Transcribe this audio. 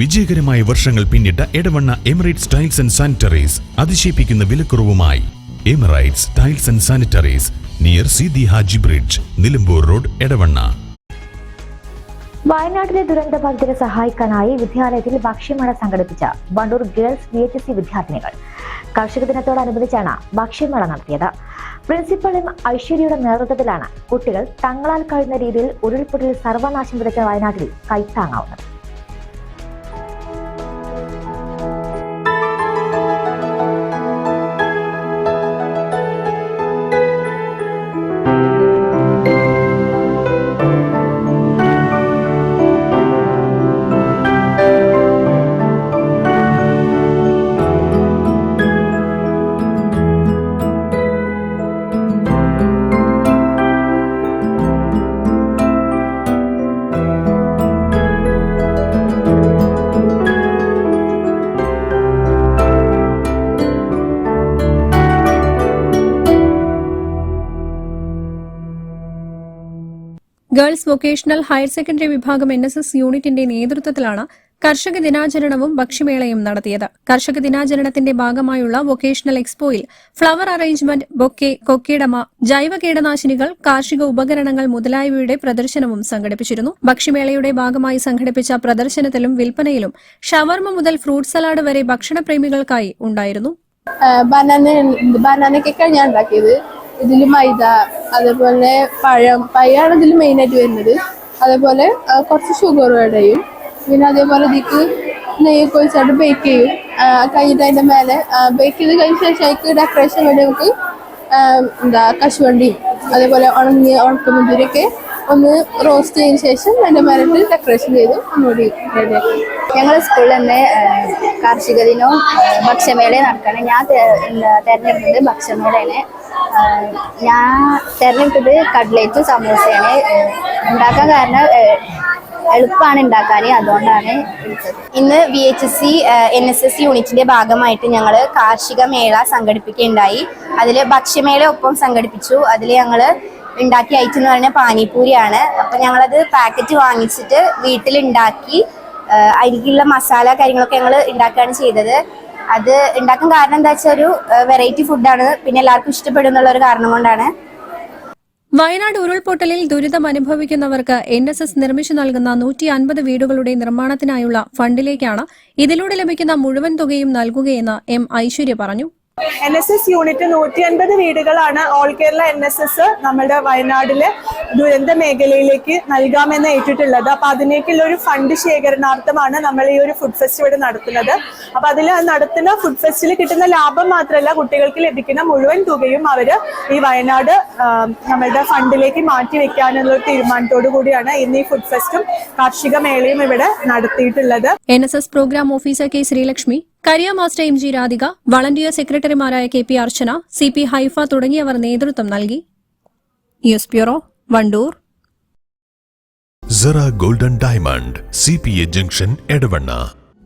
വിജയകരമായ വർഷങ്ങൾ പിന്നിട്ട Edavanna Emirates tiles and sanitaries അതിശയിപ്പിക്കുന്ന വിലക്കുറവുമായി. Emirates tiles and sanitaries near Sidi Haji bridge Nilambur road Edavanna. വയനാട്ടിലെ ദുരന്തബാധിതരെ സഹായിക്കാനായി വിദ്യാലയത്തിൽ ഭക്ഷ്യമേള സംഘടിപ്പിച്ച Wandoor girls V H S C വിദ്യാർത്ഥിനികൾ കർഷക ദിനത്തോടനുബന്ധിച്ചാണ് ഭക്ഷ്യമേള നടത്തിയത്. പ്രിൻസിപ്പൽ എം ഐശ്വര്യയുടെ നേതൃത്വത്തിലാണ് കുട്ടികൾ തങ്ങളാൽ കഴിയുന്ന രീതിയിൽ ഉരുൾപൊട്ടലിൽ സർവനാശം വിതച്ച വയനാട്ടിൽ കൈത്താങ്ങാവുന്നത്. ഗേൾസ് വൊക്കേഷണൽ ഹയർ സെക്കൻഡറി വിഭാഗം എൻ എസ് എസ് യൂണിറ്റിന്റെ നേതൃത്വത്തിലാണ് കർഷക ദിനാചരണവും ഭക്ഷ്യമേളയും നടത്തിയത്. കർഷക ദിനാചരണത്തിന്റെ ഭാഗമായുള്ള വൊക്കേഷണൽ എക്സ്പോയിൽ ഫ്ലവർ അറേഞ്ച്മെന്റ് ബൊക്കെ കൊക്കിടമ ജൈവ കീടനാശിനികൾ കാർഷിക ഉപകരണങ്ങൾ മുതലായവയുടെ പ്രദർശനവും സംഘടിപ്പിച്ചിരുന്നു. ഭക്ഷ്യമേളയുടെ ഭാഗമായി സംഘടിപ്പിച്ച പ്രദർശനത്തിലും വിൽപ്പനയിലും ഷവർമ മുതൽ ഫ്രൂട്ട് സലാഡ് വരെ ഭക്ഷണപ്രേമികൾക്കായി ഉണ്ടായിരുന്നു. ബനാന ബനാനക്കൊക്കെ ഞാൻ ഉണ്ടാക്കിയത്. ഇതിൽ മൈദ അതേപോലെ പഴം പഴമാണ് ഇതിൽ മെയിനായിട്ട് വരുന്നത്. അതേപോലെ കുറച്ച് ഷുഗർ ഇടയും പിന്നെ അതേപോലെ ഇതിക്ക് നെയ്യൊക്കെ ഒഴിച്ചായിട്ട് ബേക്ക് ചെയ്യും. കഴിഞ്ഞിട്ട് അതിന്റെ മേലെ ബേക്ക് ചെയ്ത് കഴിഞ്ഞ ശേഷം അതിക്ക് ഡെക്കറേഷൻ വേണ്ടി നമുക്ക് എന്താ കശുവണ്ടിയും അതേപോലെ ഉണങ്ങിയ ഉണക്കമുന്തിരിയൊക്കെ ഒന്ന് റോസ്റ്റ് ചെയ്തതിന് ശേഷം അതിന്റെ മരത്തിൽ ഡെക്കറേഷൻ ചെയ്ത്. ഒന്നുകൂടി റെഡിയാക്കി ഞങ്ങൾ സ്കൂളിൽ തന്നെ കാർഷിക ദിനവും ഭക്ഷ്യമേള നടക്കണം ഞാൻ തിരഞ്ഞെടുത്തത് ഭക്ഷ്യമേളയാണ്. ഞാൻ തെരഞ്ഞെടുത്തത് കട്ലേറ്റും സമൂസയാണ്. ഉണ്ടാക്കാൻ കാരണം എളുപ്പമാണ് ഉണ്ടാക്കാൻ. അതുകൊണ്ടാണ് ഇന്ന് V H S C N S S യൂണിറ്റിന്റെ ഭാഗമായിട്ട് ഞങ്ങൾ കാർഷിക മേള സംഘടിപ്പിക്കുകയുണ്ടായി. അതിൽ ഭക്ഷ്യമേള ഒപ്പം സംഘടിപ്പിച്ചു. അതിൽ ഞങ്ങൾ ഉണ്ടാക്കിയ ഐറ്റം എന്ന് പറയുന്നത് പാനിപ്പൂരിയാണ്. അപ്പം ഞങ്ങളത് പാക്കറ്റ് വാങ്ങിച്ചിട്ട് വീട്ടിലുണ്ടാക്കി അതിലേക്കുള്ള മസാല കാര്യങ്ങളൊക്കെ ഞങ്ങൾ ഉണ്ടാക്കുകയാണ് ചെയ്തത്. അത് ഉണ്ടാക്കാൻ കാരണം എന്താ വെച്ചാൽ ഒരു വെറൈറ്റി ഫുഡാണ് പിന്നെ എല്ലാവർക്കും ഇഷ്ടപ്പെടും എന്നുള്ള ഒരു കാരണം കൊണ്ടാണ്. വയനാട് ഉരുൾപൊട്ടലിൽ ദുരിതം അനുഭവിക്കുന്നവർക്ക് എൻ എസ് എസ് നിർമ്മിച്ചു നൽകുന്ന നൂറ്റി അൻപത് വീടുകളുടെ നിർമ്മാണത്തിനായുള്ള ഫണ്ടിലേക്കാണ് ഇതിലൂടെ ലഭിക്കുന്ന മുഴുവൻ തുകയും നൽകുകയെന്ന് എം ഐശ്വര്യ പറഞ്ഞു. എൻ എസ് എസ് യൂണിറ്റ് നൂറ്റി അൻപത് വീടുകളാണ് all Kerala N S S നമ്മുടെ വയനാടിലെ ദുരന്ത മേഖലയിലേക്ക് നൽകാമെന്ന് ഏറ്റിട്ടുള്ളത്. അപ്പൊ അതിലേക്കുള്ള ഒരു ഫണ്ട് ശേഖരണാർത്ഥമാണ് നമ്മൾ ഈ ഒരു ഫുഡ് ഫെസ്റ്റിവൽ നടത്തുന്നത്. അപ്പൊ അതിൽ നടത്തുന്ന ഫുഡ് ഫെസ്റ്റിൽ കിട്ടുന്ന ലാഭം മാത്രമല്ല കുട്ടികൾക്ക് ലഭിക്കുന്ന മുഴുവൻ തുകയും അവർ ഈ വയനാട് നമ്മളുടെ ഫണ്ടിലേക്ക് മാറ്റി വെക്കാനുള്ള ഒരു തീരുമാനത്തോടു കൂടിയാണ് ഇന്ന് ഈ ഫുഡ് ഫെസ്റ്റും കാർഷിക മേളയും ഇവിടെ നടത്തിയിട്ടുള്ളത്. N S S programme officer K Sreelakshmi career master M G Radhika volunteer സെക്രട്ടറിമാരായ K P Archana C P Haifa തുടങ്ങിയവർ നേതൃത്വം നൽകി. News bureau Wandoor. Sera golden diamond C P A junction Edavanna